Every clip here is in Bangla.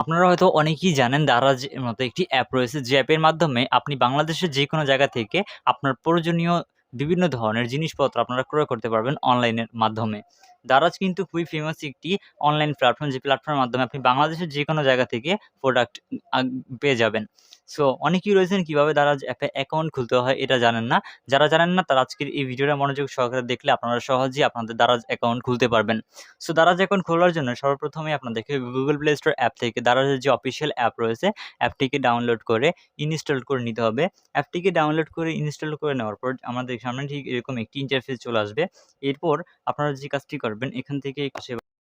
আপনারা হয়তো অনেকেই জানেন দারাজ মতো একটি অ্যাপ রয়েছে। যে অ্যাপের মাধ্যমে আপনি বাংলাদেশের যে কোনো জায়গা থেকে আপনার প্রয়োজনীয় বিভিন্ন ধরনের জিনিসপত্র আপনারা ক্রয় করতে পারবেন অনলাইনের মাধ্যমে। দারাজ কিন্তু খুবই ফেমাস একটি অনলাইন প্ল্যাটফর্ম যে প্ল্যাটফর্মের মাধ্যমে আপনি বাংলাদেশের যে কোনো জায়গা থেকে প্রোডাক্ট পেয়ে যাবেন। সো অনেকেই রয়েছেন কীভাবে দারাজ অ্যাপে অ্যাকাউন্ট খুলতে হয় এটা জানেন না। যারা জানেন না, তারা আজকের এই ভিডিওটা মনোযোগ সহকারে দেখলে আপনারা সহজেই আপনাদের দারাজ অ্যাকাউন্ট খুলতে পারবেন। সো দারাজ অ্যাকাউন্ট খোলার জন্য সর্বপ্রথমে আপনাদেরকে গুগল প্লে স্টোর অ্যাপ থেকে, দারাজের যে অফিসিয়াল অ্যাপ রয়েছে অ্যাপটিকে ডাউনলোড করে ইনস্টল করে নিতে হবে। অ্যাপটিকে ডাউনলোড করে ইনস্টল করে নেওয়ার পর আমাদের সামনে ঠিক এরকম একটি ইন্টারফেস চলে আসবে। এরপর আপনারা যে কাজটি করবেন, এখান থেকে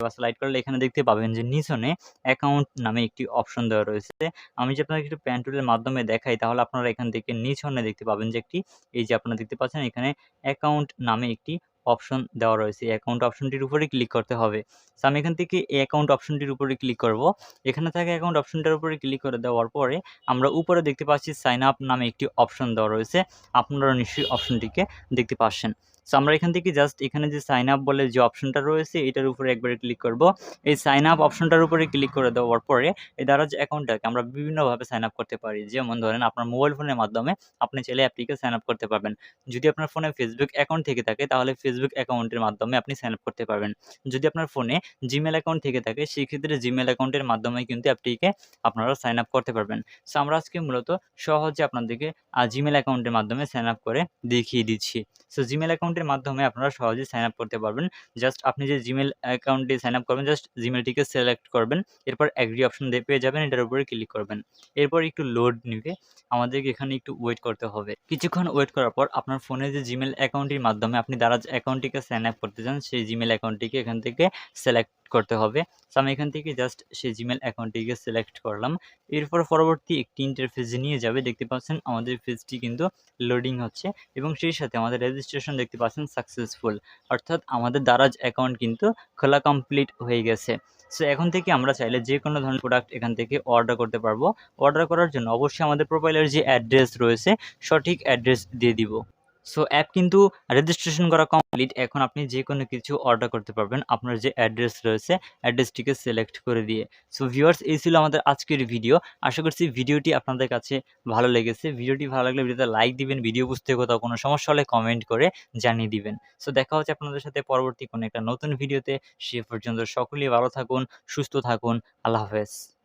স্লাইড করলে এখানে দেখতে পাবেন যে নিচনে অ্যাকাউন্ট নামে একটি অপশন দেওয়া রয়েছে। আমি যে আপনাকে একটু প্যান টুলের মাধ্যমে দেখাই, তাহলে আপনারা এখান থেকে নিচনে দেখতে পাবেন যে একটি, এই যে আপনারা দেখতে পাচ্ছেন এখানে অ্যাকাউন্ট নামে একটি অপশন দেওয়া রয়েছে। অ্যাকাউন্ট অপশনটির উপরে ক্লিক করতে হবে। সো আমি এখান থেকে এই অ্যাকাউন্ট অপশনটির উপরে ক্লিক করব। এখানে থাকে অ্যাকাউন্ট অপশনটার উপরে ক্লিক করে দেওয়ার পরে আমরা উপরে দেখতে পাচ্ছি সাইন আপ নামে একটি অপশন দেওয়া রয়েছে। আপনারা নিশ্চয়ই অপশনটিকে দেখতে পাচ্ছেন। সো আমরা এখান থেকে জাস্ট এখানে যে সাইন আপ বলে যে অপশনটা রয়েছে, এটার উপরে একবারে ক্লিক করব। এই সাইন আপ অপশনটার উপরে ক্লিক করে দেওয়ার পরে, এই দ্বারা যে অ্যাকাউন্টটাকে আমরা বিভিন্নভাবে সাইন আপ করতে পারি। যেমন ধরেন, আপনার মোবাইল ফোনের মাধ্যমে আপনি চাইলে অ্যাপটিকে সাইন আপ করতে পারবেন। যদি আপনার ফোনে ফেসবুক অ্যাকাউন্ট থেকে থাকে, তাহলে ফেসবুক অ্যাকাউন্টের মাধ্যমে আপনি সাইন আপ করতে পারবেন। যদি আপনার ফোনে জিমেল অ্যাকাউন্ট থেকে থাকে, সেই ক্ষেত্রে জিমেল অ্যাকাউন্টের মাধ্যমে কিন্তু অ্যাপটিকে আপনারা সাইন আপ করতে পারবেন। সো আমরা আজকে মূলত সহজে আপনাদেরকে জিমেল অ্যাকাউন্টের মাধ্যমে সাইন আপ করে দেখিয়ে দিচ্ছি। সো জিমেল অ্যাকাউন্টের মাধ্যমে আপনারা সহজেই সাইন আপ করতে পারবেন। জাস্ট আপনি যে জিমেল অ্যাকাউন্টে সাইন আপ করবেন জাস্ট জিমেলটিকে সিলেক্ট করবেন, এরপর অ্যাগ্রি অপশন দিয়ে পেয়ে যাবেন, এটার উপরে ক্লিক করবেন। এরপর একটু লোড নিবে, আমাদেরকে এখানে একটু ওয়েট করতে হবে। কিছুক্ষণ ওয়েট করার পর আপনার ফোনে যে জিমেল অ্যাকাউন্টের মাধ্যমে আপনি দারাজ অ্যাকাউন্টটিকে সাইন আপ করতে চান, সেই জিমেল অ্যাকাউন্টটিকে এখান থেকে সিলেক্ট করতে হবে। সো আমি এখান থেকে জাস্ট সেই জিমেল অ্যাকাউন্টটিকে সিলেক্ট করলাম। এরপর পরবর্তী একটি ইন্টারফেস নিয়ে যাবে। দেখতে পাচ্ছেন আমাদের ফেজটি কিন্তু লোডিং হচ্ছে এবং সেই সাথে আমাদের রেজিস্ট্রেশন দেখতে পাচ্ছেন সাকসেসফুল অর্থাৎ আমাদের দারাজ অ্যাকাউন্ট কিন্তু খোলা কমপ্লিট হয়ে গেছে। সো এখন থেকে আমরা চাইলে যে কোনো ধরনের প্রোডাক্ট এখান থেকে অর্ডার করতে পারব। অর্ডার করার জন্য অবশ্যই আমাদের প্রোফাইলের যে অ্যাড্রেস রয়েছে, সঠিক অ্যাড্রেস দিয়ে দিব। সো অ্যাপ কিন্তু রেজিস্ট্রেশন করা কমপ্লিট এখন আপনি যে কোনো কিছু অর্ডার করতে পারবেন। আপনার যে অ্যাড্রেস রয়েছে অ্যাড্রেসটিকে সিলেক্ট করে দিয়ে। সো ভিউয়ার্স এই ছিল আমাদের আজকের ভিডিও আশা করছি ভিডিওটি আপনাদের কাছে ভালো লেগেছে। ভিডিওটি ভালো লাগলে ভিডিওতে লাইক দিবেন ভিডিও বুঝতে কোথাও কোনো সমস্যা হলে কমেন্ট করে জানিয়ে দিবেন। সো দেখা হচ্ছে আপনাদের সাথে পরবর্তী কোনো একটা নতুন ভিডিওতে সে পর্যন্ত সকলেই ভালো থাকুন, সুস্থ থাকুন। আল্লাহ হাফেজ।